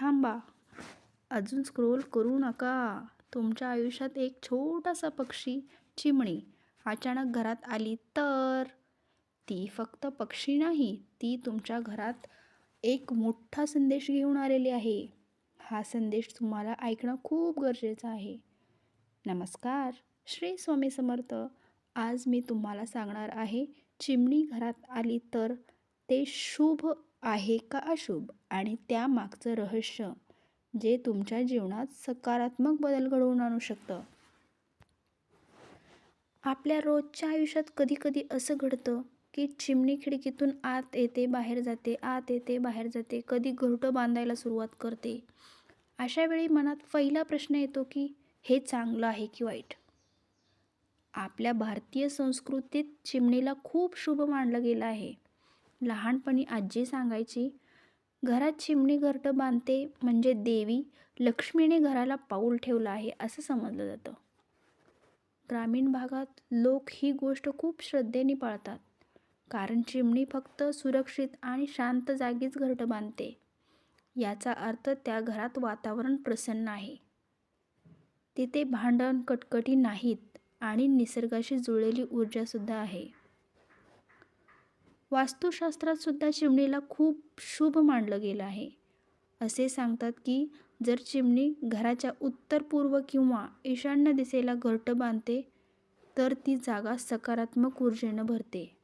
थांबा. अजून स्क्रोल करू नका. तुमच्या आयुष्यात एक छोटासा पक्षी चिमणी अचानक घरात आली तर? ती फक्त पक्षी नाही ती तुमच्या घरात एक मोठा संदेश घेऊन आलेली आहे. हा संदेश तुम्हाला ऐकणं खूप गरजेचं आहे. नमस्कार श्री स्वामी समर्थ. आज मी तुम्हाला सांगणार आहे चिमणी घरात आली तर ते शुभ आहे का अशुभ? आणि त्यामागचं रहस्य जे तुमच्या जीवनात सकारात्मक बदल घडवून आणू शकतं. आपल्या रोजच्या आयुष्यात कधी कधी असं घडतं की चिमणी खिडकीतून आत येते बाहेर जाते आत येते बाहेर जाते कधी घरटं बांधायला सुरुवात करते. अशावेळी मनात पहिला प्रश्न येतो की हे चांगलं आहे की वाईट? आपल्या भारतीय संस्कृतीत चिमणीला खूप शुभ मानलं गेलं आहे. लहानपणी आजी सांगायची घरात चिमणी घरटं बांधते म्हणजे देवी लक्ष्मीने घराला पाऊल ठेवलं आहे असं समजलं जातं. ग्रामीण भागात लोक ही गोष्ट खूप श्रद्धेने पाळतात. कारण चिमणी फक्त सुरक्षित आणि शांत जागीच घरटं बांधते. याचा अर्थ त्या घरात वातावरण प्रसन्न आहे. तिथे भांडण कटकटी नाहीत आणि निसर्गाशी जुळलेली ऊर्जासुद्धा आहे. वास्तुशास्त्रात सुद्धा चिमणीला खूप शुभ मानलं गेलं आहे. असे सांगतात की जर चिमणी घराच्या उत्तर पूर्व किंवा ईशान्य दिशेला घरटं बांधते तर ती जागा सकारात्मक ऊर्जेनं भरते.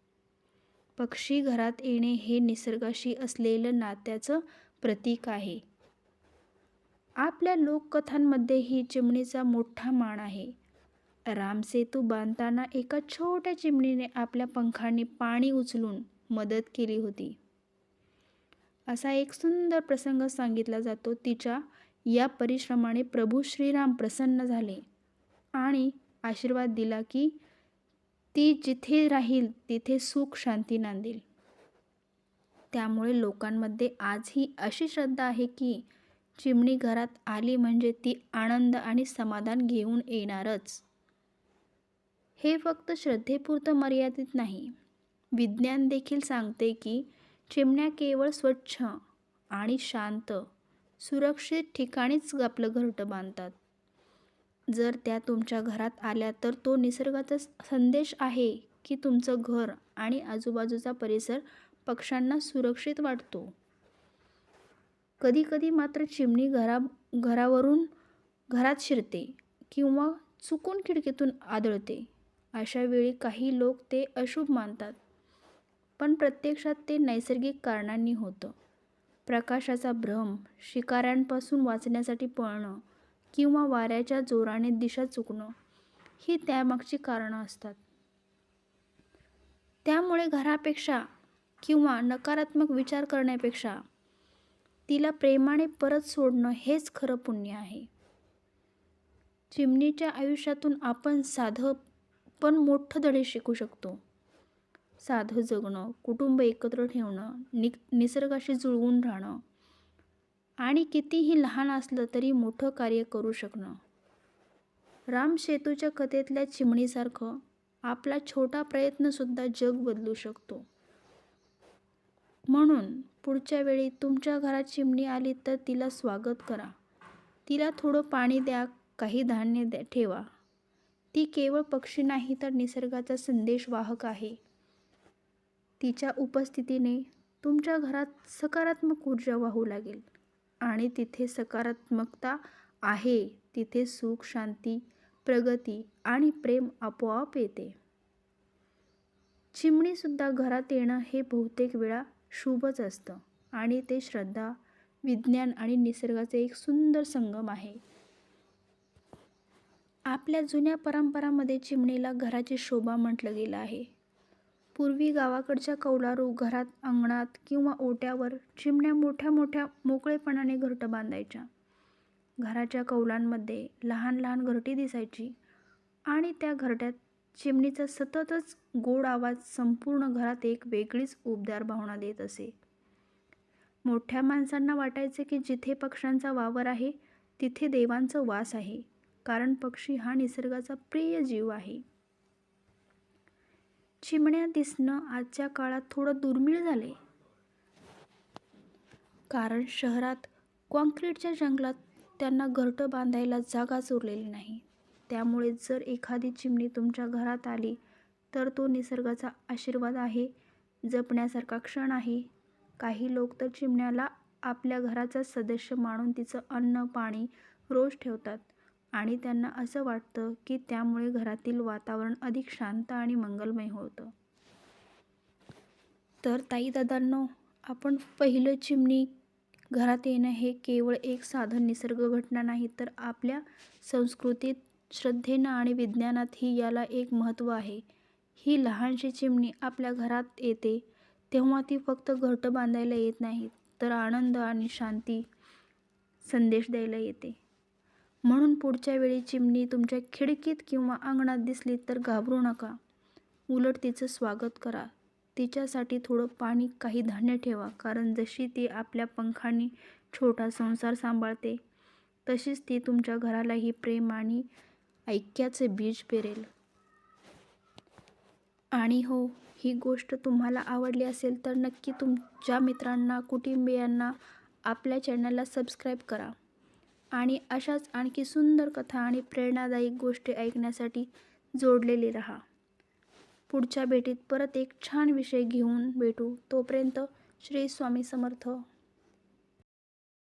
पक्षी घरात येणे हे निसर्गाशी असलेलं नात्याचं प्रतीक आहे. आपल्या लोककथांमध्येही चिमणीचा मोठा मान आहे. रामसेतू बांधताना एका छोट्या चिमणीने आपल्या पंखांनी पाणी उचलून मदत केली होती. असा एक सुंदर प्रसंग सांगितला जातो. तिच्या या परिश्रमाने प्रभू श्रीराम प्रसन्न झाले आणि आशीर्वाद दिला की ती जिथे राहील तिथे सुख शांती नांदेल. त्यामुळे लोकांमध्ये आजही अशी श्रद्धा आहे की चिमणी घरात आली म्हणजे ती आनंद आणि समाधान घेऊन येणारच. हे फक्त श्रद्धेपुरतं मर्यादित नाही. विज्ञान देखील सांगते की चिमण्या केवळ स्वच्छ आणि शांत सुरक्षित ठिकाणीच आपलं घरटं बांधतात. जर त्या तुमच्या घरात आल्या तर तो निसर्गाचा संदेश आहे की तुमचं घर आणि आजूबाजूचा परिसर पक्ष्यांना सुरक्षित वाटतो. कधीकधी मात्र चिमणी घरा घरावरून घरात शिरते किंवा चुकून खिडकीतून आदळते. अशा वेळी काही लोक ते अशुभ मानतात. पण प्रत्यक्षात ते नैसर्गिक कारणांनी होतं. प्रकाशाचा भ्रम शिकाऱ्यांपासून वाचण्यासाठी पळणं किंवा वाऱ्याच्या जोराने दिशा चुकणं ही त्यामागची कारणं असतात. त्यामुळे घरापेक्षा किंवा नकारात्मक विचार करण्यापेक्षा तिला प्रेमाने परत सोडणं हेच खरं पुण्य आहे. चिमणीच्या आयुष्यातून आपण साधं पण मोठं धडे शिकू शकतो. साधं जगणं कुटुंब एकत्र ठेवणं नि निसर्गाशी जुळवून राहणं आणि कितीही लहान असलं तरी मोठं कार्य करू शकणं. राम सेतूच्या कथेतल्या चिमणीसारखं आपला छोटा प्रयत्नसुद्धा जग बदलू शकतो. म्हणून पुढच्या वेळी तुमच्या घरात चिमणी आली तर तिला स्वागत करा. तिला थोडं पाणी द्या काही धान्य द्या ठेवा. ती केवळ पक्षी नाही तर निसर्गाचा संदेश वाहक आहे. तिच्या उपस्थितीने तुमच्या घरात सकारात्मक ऊर्जा वाहू लागेल. आणि तिथे सकारात्मकता आहे तिथे सुख शांती प्रगती आणि प्रेम आपोआप येते. चिमणीसुद्धा घरात येणं हे बहुतेक वेळा शुभच असतं आणि ते श्रद्धा विज्ञान आणि निसर्गाचे एक सुंदर संगम आहे. आपल्या जुन्या परंपरामध्ये चिमणीला घराची शोभा म्हटलं गेलं आहे. पूर्वी गावाकडच्या कौलारू घरात अंगणात किंवा ओट्यावर चिमण्या मोठ्या मोठ्या मोकळेपणाने घरटं बांधायच्या. घराच्या कौलांमध्ये लहान लहान घरटी दिसायची आणि त्या घरट्यात चिमणीचा सततच गोड आवाज संपूर्ण घरात एक वेगळीच उबदार भावना देत असे. मोठ्या माणसांना वाटायचे की जिथे पक्ष्यांचा वावर आहे तिथे देवांचा वास आहे कारण पक्षी हा निसर्गाचा प्रिय जीव आहे. चिमण्या दिसणं आजच्या काळात थोडं दुर्मिळ झाले कारण शहरात कॉन्क्रीटच्या जंगलात त्यांना घरटं बांधायला जागाच उरलेली नाही. त्यामुळे जर एखादी चिमणी तुमच्या घरात आली तर तो निसर्गाचा आशीर्वाद आहे जपण्यासारखा क्षण आहे. काही लोक तर चिमण्याला आपल्या घराचा सदस्य मानून तिचं अन्न पाणी रोज ठेवतात. आणि त्यांना असं वाटतं की त्यामुळे घरातील वातावरण अधिक शांत आणि मंगलमय होतं. तर ताई दादांनो आपण पहिलं चिमणी घरात येणं हे केवळ एक साधन निसर्ग घटना नाही तर आपल्या संस्कृतीत श्रद्धेनं आणि विज्ञानातही याला एक महत्त्व आहे. ही लहानशी चिमणी आपल्या घरात येते तेव्हा ती फक्त घरटं बांधायला येत नाही तर आनंद आणि शांती संदेश द्यायला येते. म्हणून पुढच्या वेळी चिमणी तुमच्या खिडकीत किंवा अंगणात दिसली तर घाबरू नका. उलट तिचं स्वागत करा. तिच्यासाठी थोडं पाणी काही धान्य ठेवा कारण जशी ती आपल्या पंखांनी छोटा संसार सांभाळते तशीच ती तुमच्या घरालाही प्रेम आणि ऐक्याचे बीज पेरेल. आणि हो ही गोष्ट तुम्हाला आवडली असेल तर नक्की तुमच्या मित्रांना कुटुंबियांना आपल्या चॅनलला सबस्क्राईब करा. आणि अशाच आणखी सुंदर कथा आणि प्रेरणादायी गोष्टी ऐकण्यासाठी जोडलेले राहा. पुढच्या भेटीत परत एक छान विषय घेऊन भेटू. तोपर्यंत श्री स्वामी समर्थ.